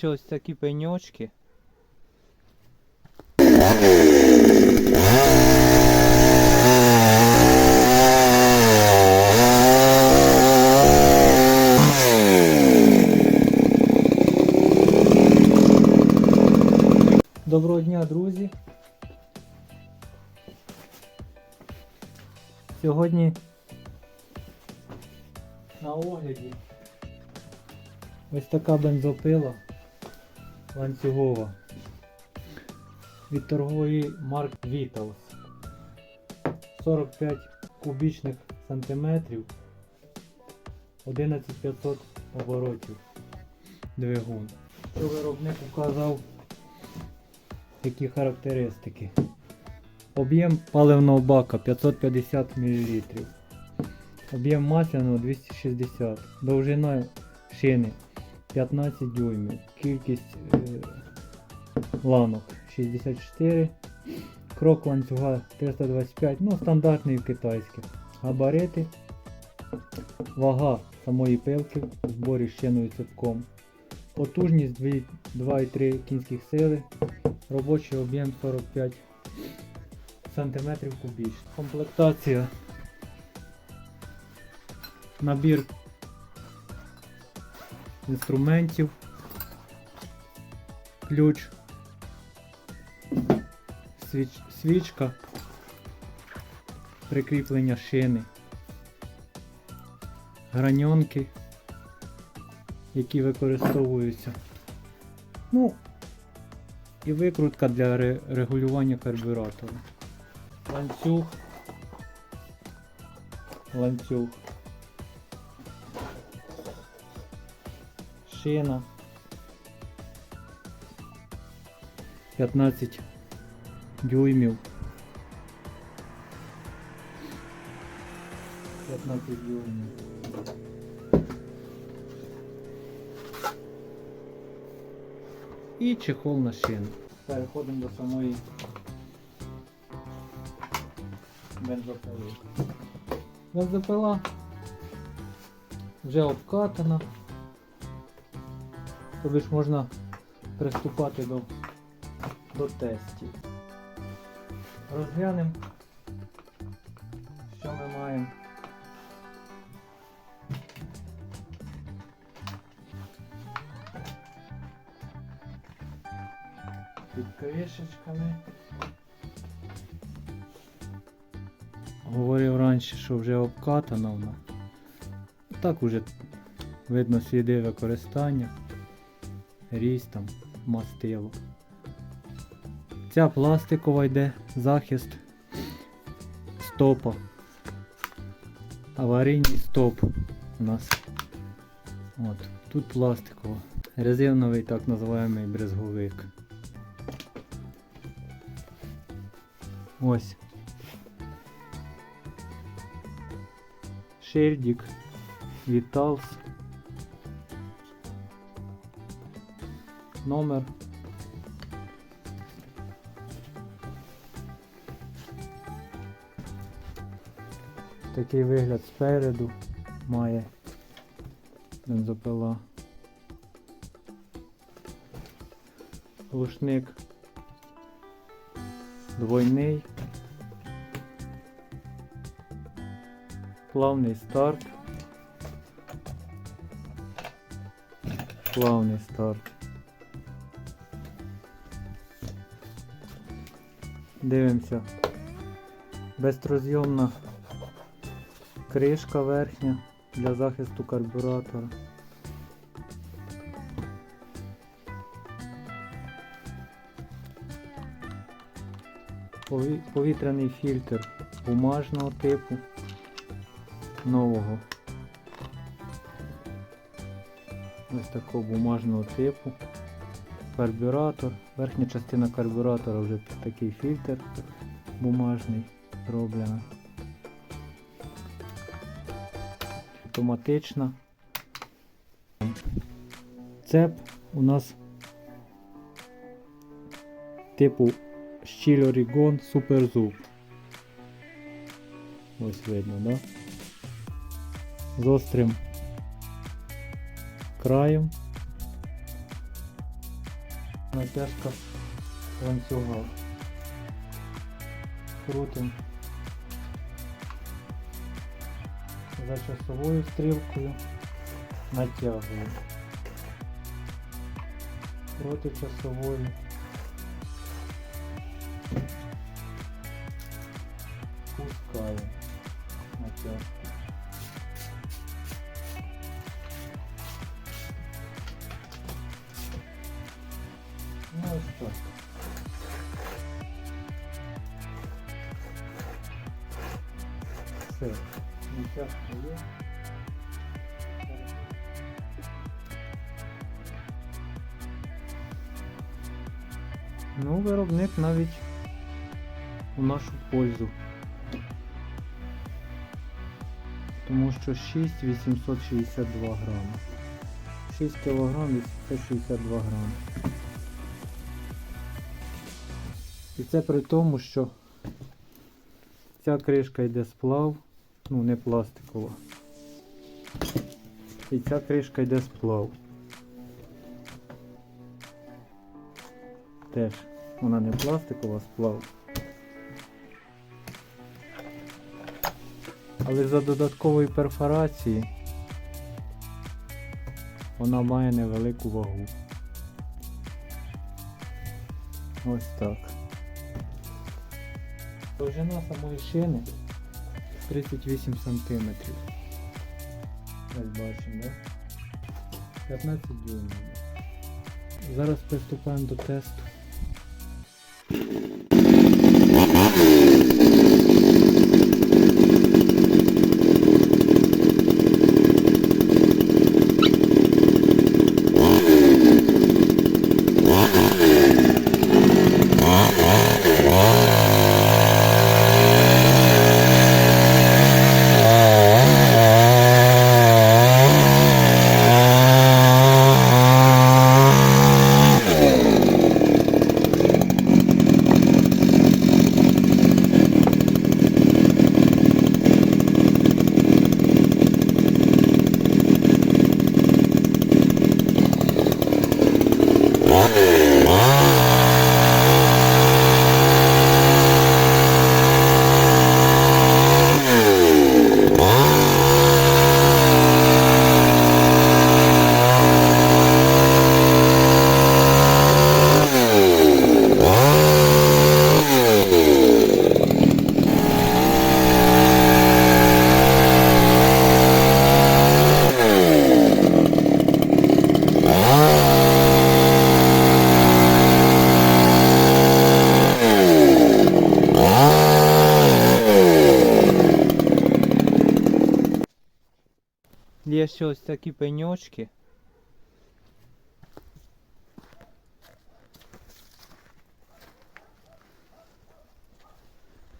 Ще ось такі пеньочки. Доброго дня, друзі. Сьогодні на огляді ось така бензопила ланцюгова від торгової марки Vitals. 45 кубічних сантиметрів 11500 оборотів двигун. Що виробник указав які характеристики. Об'єм паливного бака 550 мл. Об'єм масляного 260 Довжина шини 15 дюймів. Кількість е, ланок 64. Крок ланцюга 325, ну стандартний китайський. Габарити. Вага самої пилки в зборі з шиною цепком. Потужність 2,3 кінських сили. Робочий об'єм 45 см кубічний. Комплектація. Набір інструментів. Ключ. Свіч, свічка. Прикріплення шини. Граньонки, які використовуються. Ну, і викрутка для ре- регулювання карбюратора. Ланцюг. Ланцюг. Шина. 15 дюймів. 15 дюймів. І чехол на шину. Переходимо до самої бензопили. Бензопила вже обкатана. Тобі ж можна приступати до, до тестів. Розглянемо, що ми маємо. під кришечками. Говорив раніше, що вже обкатана вона. Так уже видно сліди використання, різ там, мастило. Ця пластикова йде захист стопа. Аварійний стоп у нас. От, тут пластикова. Резиновий так називаємо брезговик. Ось. Шильдик. Віталс. Номер. Такий вигляд спереду має бензопила. Глушник двойний. Плавний старт. Плавний старт. Дивимося. Безтрозйомна кришка верхня для захисту карбюратора. Повітряний фільтр бумажного типу нового. Ось такого бумажного типу. Карбюратор. Верхня частина карбюратора вже під такий фільтр бумажний зроблена. Автоматична. Цеп у нас типу щіль Орігон Super Ось видно, да? З острим краєм. Натяжка ланцюга. Крутим за часовою стрілкою, натягуємо. Проти часової. Пускаємо Все, натяжка є. Ну, виробник навіть у нашу пользу. Тому що 6,862 грами. 6 кг 862 грами. І це при тому, що ця кришка йде сплав, ну не пластикова. І ця кришка йде сплав. Теж вона не пластикова, сплав. Але за додаткової перфорації вона має невелику вагу. Ось так. Довжина самої шини 38 см. Ось бачимо, 15 дюймів. Зараз приступаємо до тесту. Є ще ось такі пеньочки.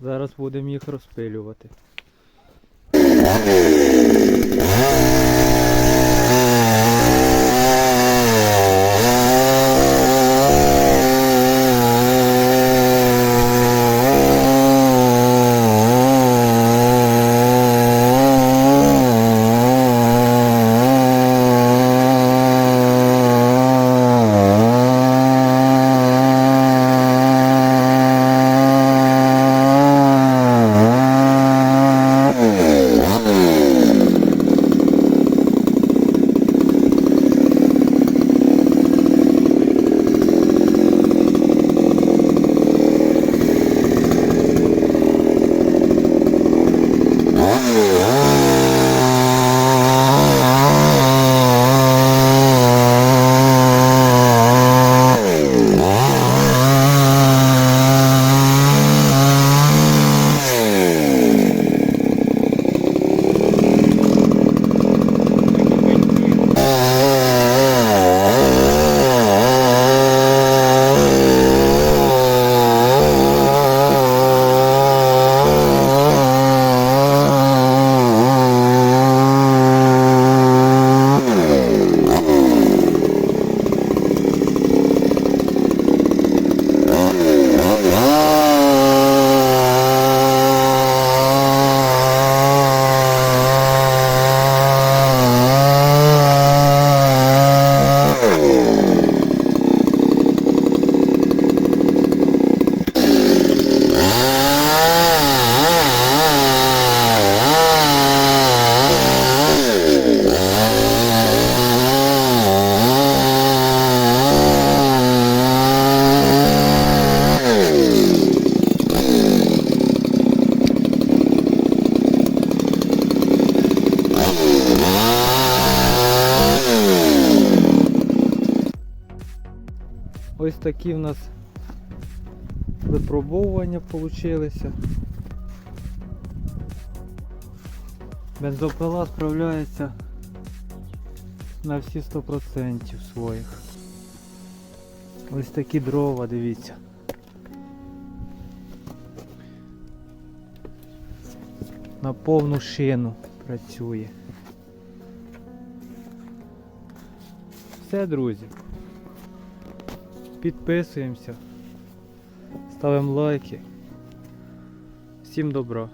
Зараз будемо їх розпилювати. Ось такі в нас випробовування вийшли. Бензопила справляється на всі 100% своїх. Ось такі дрова, дивіться. На повну шину працює. Все, друзі. Підписуємося, ставимо лайки. Всім добра.